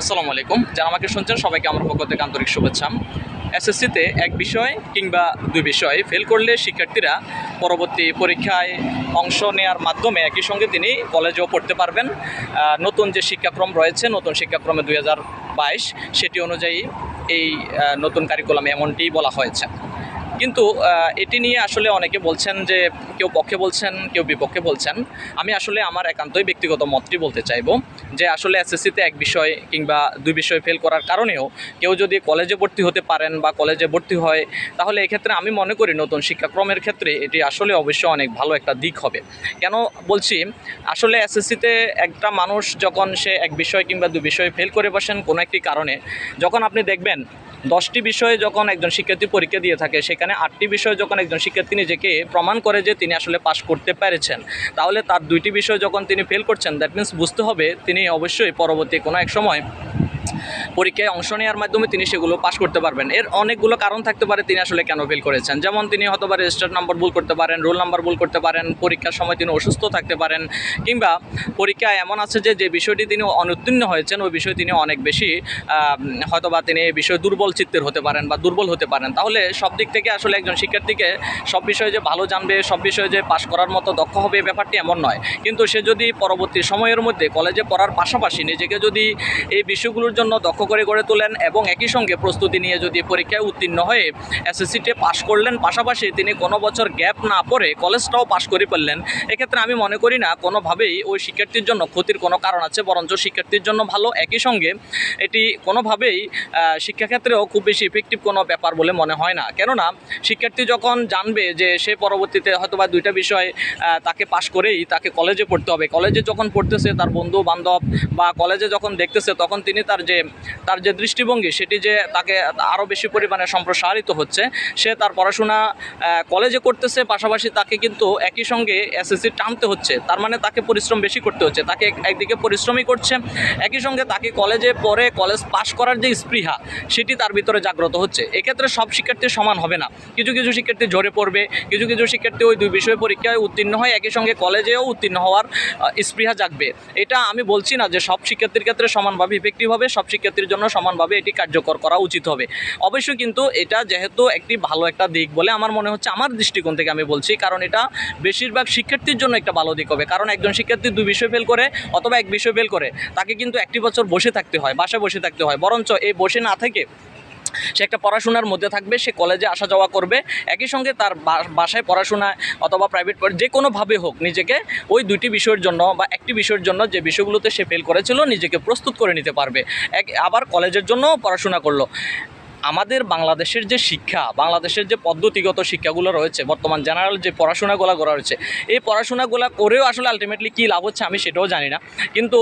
আসসালামু আলাইকুম। যারা আমাকে শুনছেন, সবাইকে আমার পক্ষ থেকে আন্তরিক শুভেচ্ছা। এসএসসিতে এক বিষয় কিংবা দুই বিষয় ফেল করলে শিক্ষার্থীরা পরবর্তী পরীক্ষায় অংশ নেওয়ার মাধ্যমে একই সঙ্গে তিনি কলেজেও পড়তে পারবেন। নতুন যে শিক্ষাক্রম রয়েছে, নতুন শিক্ষাক্রমে দুই হাজার বাইশ, সেটি অনুযায়ী এই নতুন কারিকুলামে এমনটিই বলা হয়েছে। কিন্তু এটি নিয়ে আসলে অনেকে বলছেন যে, কেউ পক্ষে বলছেন, কেউ বিপক্ষে বলছেন। আমি আসলে আমার একান্তই ব্যক্তিগত মতটি বলতে চাইব। যে আসলে এসএসসিতে এক বিষয় কিংবা দুই বিষয় ফেল করার কারণেও কেউ যদি কলেজে ভর্তি হতে পারেন বা কলেজে ভর্তি হয়, তাহলে এক্ষেত্রে আমি মনে করি নতুন শিক্ষাক্রমের ক্ষেত্রে এটি আসলে অবশ্যই অনেক ভালো একটা দিক হবে। কেন বলছি? আসলে এসএসসিতে একটা মানুষ যখন সে এক বিষয় কিংবা দু বিষয় ফেল করে বসেন কোনো একটি কারণে, যখন আপনি দেখবেন দশটি বিষয়ে যখন একজন শিক্ষার্থী পরীক্ষা দিয়ে থাকে, সেখানে আটটি বিষয়ে যখন একজন শিক্ষার্থী নিজেকে প্রমাণ করে যে তিনি আসলে পাশ করতে পেরেছেন, তাহলে তার দুইটি বিষয় যখন তিনি ফেল করছেন দ্যাট মিন্স বুঝতে হবে তিনি অবশ্যই পরবর্তী কোনো এক সময় পরীক্ষায় অংশ নেওয়ার মাধ্যমে তিনি সেগুলো পাশ করতে পারবেন। এর অনেকগুলো কারণ থাকতে পারে তিনি আসলে কেন ফেল করেছেন। যেমন তিনি হয়তো বা রেজিস্টার নাম্বার ভুল করতে পারেন রোল নাম্বার ভুল করতে পারেন, পরীক্ষার সময় তিনি অসুস্থ থাকতে পারেন, কিংবা পরীক্ষায় এমন আছে যে যে বিষয়টি তিনি অনুত্তীর্ণ হয়েছেন, ওই বিষয়ে তিনি অনেক বেশি হয়তো বা তিনি এই বিষয়ে দুর্বল চিত্তের হতে পারেন বা দুর্বল হতে পারেন। তাহলে সব দিক থেকে আসলে একজন শিক্ষার্থীকে সব বিষয়ে যে ভালো জানবে, সব বিষয়ে যে পাশ করার মতো দক্ষ হবে এই ব্যাপারটি এমন নয়। কিন্তু সে যদি পরবর্তী সময়ের মধ্যে কলেজে পড়ার পাশাপাশি নিজেকে যদি এই বিষয়গুলোর জন্য দক্ষ করে গড়ে তোলেন এবং একই সঙ্গে প্রস্তুতি নিয়ে যদি পরীক্ষায় উত্তীর্ণ হয়ে এসএসসিতে পাশ করলেন, পাশাপাশি তিনি কোনো বছর গ্যাপ না পড়ে কলেজটাও পাশ করে ফেললেন। এক্ষেত্রে আমি মনে করি না, কোনোভাবেই ওই শিক্ষার্থীর জন্য ক্ষতির কোনো কারণ আছে, বরঞ্চ শিক্ষার্থীর জন্য ভালো। একই সঙ্গে এটি কোনোভাবেই শিক্ষাক্ষেত্রেও খুব বেশি ইফেক্টিভ কোনো ব্যাপার বলে মনে হয় না। কেননা, শিক্ষার্থী যখন জানবে যে সে পরবর্তীতে হয়তো বা দুইটা বিষয় তাকে পাশ করেই তাকে কলেজে পড়তে হবে। কলেজে যখন পড়তেছে, তার বন্ধু বান্ধব বা কলেজে যখন দেখতেছে, তখন তিনি তার যে তার যে দৃষ্টিভঙ্গি, সেটি যে তাকে আরও বেশি পরিমাণে সম্প্রসারিত হচ্ছে, সে তার পড়াশোনা কলেজে করতেছে, পাশাপাশি তাকে কিন্তু একই সঙ্গে এসএসসি টানতে হচ্ছে। তার মানে তাকে পরিশ্রম বেশি করতে হচ্ছে। তাকে একদিকে পরিশ্রমই করছে, একই সঙ্গে তাকে কলেজে পড়ে কলেজ পাশ করার যে স্পৃহা, সেটি তার ভিতরে জাগ্রত হচ্ছে। এক্ষেত্রে সব শিক্ষার্থী সমান হবে না। কিছু কিছু শিক্ষার্থী ঝরে পড়বে, কিছু কিছু শিক্ষার্থী ওই দুই বিষয় পরীক্ষায় উত্তীর্ণ হয়, একই সঙ্গে কলেজেও উত্তীর্ণ হওয়ার স্পৃহা জাগবে। এটা আমি বলছি না যে সব শিক্ষার্থীর ক্ষেত্রে সমানভাবে ইফেক্টিভ হবে, সব শিক্ষার্থীর জন্য সমানভাবে এটি কার্যকর করা উচিত হবে। অবশ্যই কিন্তু এটা যেহেতু একটি ভালো একটা দিক বলে আমার মনে হচ্ছে আমার দৃষ্টিকোণ থেকে আমি বলছি, কারণ এটা বেশিরভাগ শিক্ষার্থীর জন্য একটা ভালো দিক হবে। কারণ একজন শিক্ষার্থী দুই বিষয় ফেল করে অথবা এক বিষয় ফেল করে, তাকে কিন্তু একটি বছর বসে থাকতে হয়, বাসায় বসে থাকতে হয়। বরঞ্চ এই বসে না থেকে সে একটা পড়াশোনার মধ্যে থাকবে, সে কলেজে আসা যাওয়া করবে। একই সঙ্গে তার বাসায় পড়াশোনা অথবা প্রাইভেট যে কোনোভাবে হোক, নিজেকে ওই দুইটি বিষয়ের জন্য বা একটি বিষয়ের জন্য যে বিষয়গুলোতে সে ফেল করেছিল, নিজেকে প্রস্তুত করে নিতে পারবে। এক, আবার কলেজের জন্য পড়াশোনা করল। আমাদের বাংলাদেশের যে শিক্ষা, বাংলাদেশের যে পদ্ধতিগত শিক্ষাগুলো রয়েছে, বর্তমান জেনারেল যে পড়াশোনাগুলো করা রয়েছে এই পড়াশোনাগুলো করেও আসলে আলটিমেটলি কী লাভ হচ্ছে আমি সেটাও জানি না। কিন্তু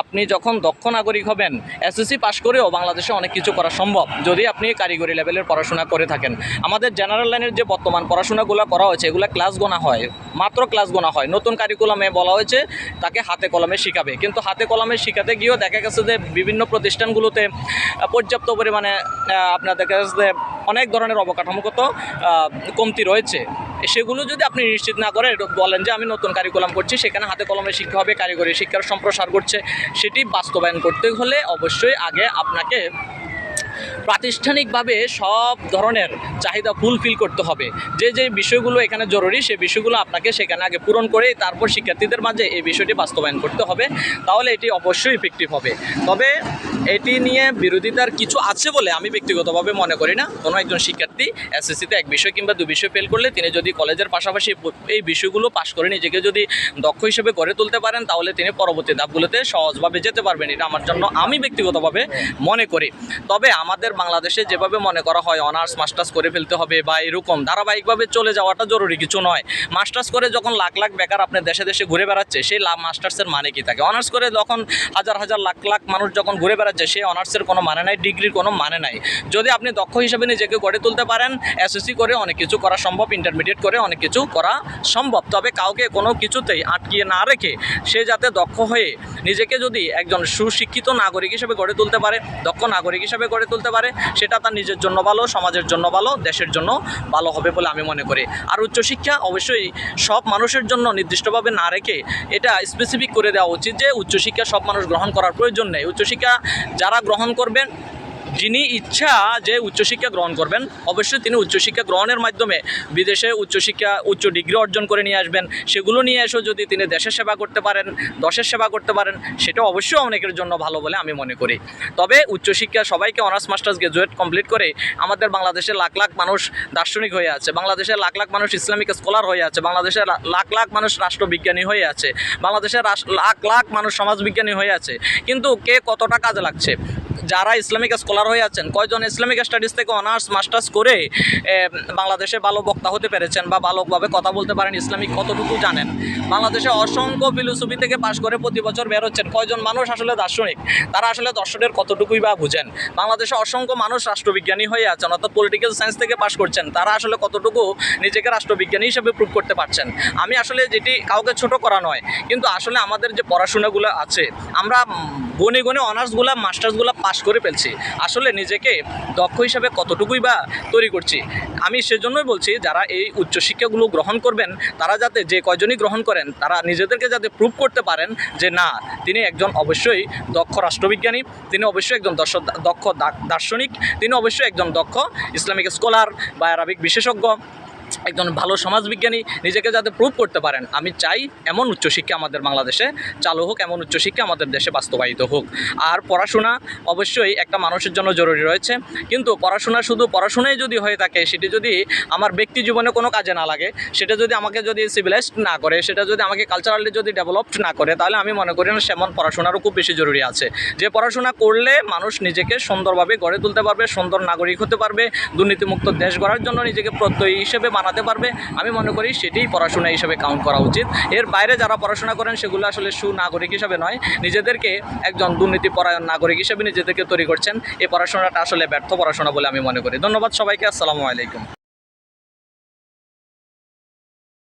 আপনি যখন দক্ষ নাগরিক হবেন এসএসসি পাশ করেও বাংলাদেশে অনেক কিছু করা সম্ভব, যদি আপনি কারিগরি লেভেলের পড়াশোনা করে থাকেন। আমাদের জেনারেল লাইনের যে বর্তমান পড়াশোনাগুলো করা হয়েছে, এগুলো ক্লাস গোনা হয়, মাত্র ক্লাস গোনা হয়। নতুন কারিকুলামে বলা হয়েছে, তাকে হাতে কলমে শেখাবে। কিন্তু হাতে কলমে শেখাতে গিয়েও দেখা গেছে যে বিভিন্ন প্রতিষ্ঠানগুলোতে পর্যাপ্ত পরিমাণে আপনার দেখা গেছে যে অনেক ধরনের অবকাঠামোগত কমতি রয়েছে। সেগুলো যদি আপনি নিশ্চিত না করে বলেন যে আমি নতুন কারিকুলাম করছি, সেখানে হাতে কলমে শিক্ষা হবে, কারিগরি শিক্ষার সম্প্রসার করছে সেটি বাস্তবায়ন করতে হলে অবশ্যই আগে আপনাকে প্রাতিষ্ঠানিকভাবে সব ধরনের চাহিদা ফুলফিল করতে হবে। যে যে বিষয়গুলো এখানে জরুরি সেই বিষয়গুলো আপনাকে সেখানে আগে পূরণ করে, তারপর শিক্ষার্থীদের মাঝে এই বিষয়টি বাস্তবায়ন করতে হবে। তাহলে এটি অবশ্যই ইফেক্টিভ হবে। তবে এটি নিয়ে বিরোধিতার কিছু আছে বলে আমি ব্যক্তিগতভাবে মনে করি না। কোনো একজন শিক্ষার্থী এসএসসিতে এক বিষয় কিংবা দু বিষয় ফেল করলে তিনি যদি কলেজের পাশাপাশি এই বিষয়গুলো পাশ করে নিজেকে যদি দক্ষ হিসেবে গড়ে তুলতে পারেন, তাহলে তিনি পরবর্তী ধাপগুলোতে সহজভাবে যেতে পারবেন। এটা আমার জন্য আমি ব্যক্তিগতভাবে মনে করি। তবে আমাদের বাংলাদেশে যেভাবে মনে করা হয়, অনার্স, মাস্টার্স করে ফেলতে হবে বা এরকম ধারাবাহিকভাবে চলে যাওয়াটা জরুরি কিছু নয়। মাস্টার্স করে যখন লাখ লাখ বেকার আপনার দেশে দেশে ঘুরে বেড়াচ্ছে, সেই লাভ মাস্টার্সের মানে কি থাকে? অনার্স করে যখন হাজার হাজার লাখ লাখ মানুষ যখন ঘুরে বেড়াচ্ছে সেই অনার্সের কোনো মানে নাই, ডিগ্রির কোনো মানে নাই। যদি আপনি দক্ষ হিসেবে নিজেকে গড়ে তুলতে পারেন, এসএসসি করে অনেক কিছু করা সম্ভব ইন্টারমিডিয়েট করে অনেক কিছু করা সম্ভব। তবে কাউকে কোনো কিছুতেই আটকিয়ে না রেখে সে যাতে দক্ষ হয়ে নিজেকে যদি একজন সুশিক্ষিত নাগরিক হিসেবে গড়ে তুলতে পারে, দক্ষ নাগরিক হিসেবে গড়ে তুলতে পারে, সেটা তার নিজের জন্য ভালো, সমাজের জন্য ভালো, দেশের জন্য ভালো হবে বলে আমি মনে করি। আর উচ্চশিক্ষা অবশ্যই সব মানুষের জন্য নির্দিষ্টভাবে না রেখে এটা স্পেসিফিক করে দেওয়া উচিত যে উচ্চশিক্ষা সব মানুষ গ্রহণ করার প্রয়োজন নেই। উচ্চশিক্ষা যারা গ্রহণ করবেন যিনি ইচ্ছা যে উচ্চশিক্ষা গ্রহণ করবেন, অবশ্যই তিনি উচ্চশিক্ষা গ্রহণের মাধ্যমে বিদেশে উচ্চশিক্ষা, উচ্চ ডিগ্রি অর্জন করে নিয়ে আসবেন। সেগুলো নিয়ে এসেও যদি তিনি দেশের সেবা করতে পারেন, দশের সেবা করতে পারেন, সেটা অবশ্যই অনেকের জন্য ভালো বলে আমি মনে করি। তবে উচ্চশিক্ষা সবাইকে অনার্স মাস্টার্স গ্রাজুয়েট কমপ্লিট করে আমাদের বাংলাদেশে লাখ লাখ মানুষ দার্শনিক হয়ে আছে বাংলাদেশের লাখ লাখ মানুষ ইসলামিক স্কলার হয়ে আছে বাংলাদেশের লাখ লাখ মানুষ রাষ্ট্রবিজ্ঞানী হয়ে আছে বাংলাদেশের লাখ লাখ মানুষ সমাজবিজ্ঞানী হয়ে আছে। কিন্তু কে কতটা কাজে লাগছে? যারা ইসলামিক স্কলার হয়ে আছেন, কয়জন ইসলামিক স্টাডিজ থেকে অনার্স, মাস্টার্স করে বাংলাদেশে ভালো বক্তা হতে পেরেছেন বা ভালোভাবে কথা বলতে পারেন, ইসলামিক কতটুকু জানেন? বাংলাদেশে অসংখ্য ফিলোসফি থেকে পাশ করে প্রতি বছর বের হচ্ছেন। কয়জন মানুষ আসলে দার্শনিক? তারা আসলে দর্শনের কতটুকুই বা বুঝেন? বাংলাদেশে অসংখ্য মানুষ রাষ্ট্রবিজ্ঞানী হয়ে আছেন, অর্থাৎ পলিটিক্যাল সায়েন্স থেকে পাশ করছেন। তারা আসলে কতটুকু নিজেকে রাষ্ট্রবিজ্ঞানী হিসেবে প্রুভ করতে পারছেন? আমি আসলে যেটি কাউকে ছোট করা নয়, কিন্তু আসলে আমাদের যে পড়াশোনাগুলো আছে, আমরা গনে গনে অনার্সগুলো মাস্টার্সগুলো পাশ করে ফেলছি। আসলে নিজেকে দক্ষ হিসাবে কতটুকুই বা তৈরি করছি, আমি সেজন্যই বলছি যারা এই উচ্চশিক্ষাগুলো গ্রহণ করবেন, তারা যাতে যে কয়জনই গ্রহণ করেন, তারা নিজেদেরকে যাতে প্রুভ করতে পারেন যে না, তিনি একজন অবশ্যই দক্ষ রাষ্ট্রবিজ্ঞানী, তিনি অবশ্যই একজন দক্ষ দার্শনিক, তিনি অবশ্যই একজন দক্ষ ইসলামিক স্কলার বা আরবিক বিশেষজ্ঞ। একজন ভালো সমাজবিজ্ঞানী নিজেকে যাতে প্রুভ করতে পারেন। আমি চাই এমন উচ্চশিক্ষা আমাদের বাংলাদেশে চালু হোক, এমন উচ্চশিক্ষা আমাদের দেশে বাস্তবায়িত হোক। আর পড়াশোনা অবশ্যই একটা মানুষের জন্য জরুরি রয়েছে। কিন্তু পড়াশোনা শুধু পড়াশোনাই যদি হয়ে থাকে, সেটি যদি আমার ব্যক্তি জীবনে কোনো কাজে না লাগে, সেটা যদি আমাকে যদি সিভিলাইজড না করে, সেটা যদি আমাকে কালচারালি যদি ডেভেলপড না করে, তাহলে আমি মনে করি না সেমন পড়াশোনারও খুব বেশি জরুরি আছে। যে পড়াশোনা করলে মানুষ নিজেকে সুন্দরভাবে গড়ে তুলতে পারবে, সুন্দর নাগরিক হতে পারবে, দুর্নীতিমুক্ত দেশ গড়ার জন্য নিজেকে প্রত্যয়ী হিসেবে বানাতে পারবে। আমি মনে করি সেটিই পড়াশোনা হিসেবে কাউন্ট করা উচিত। এর বাইরে যারা পড়াশোনা করেন, সেগুলো আসলে সুনাগরিক হিসেবে নয়। নিজেদেরকে একজন দুর্নীতি পরায়ণ নাগরিক হিসেবে নিজেদেরকে তৈরি করছেন। এই পড়াশোনাটা আসলে ব্যর্থ পড়াশোনা বলে আমি মনে করি। ধন্যবাদ সবাইকে। আসসালামু আলাইকুম।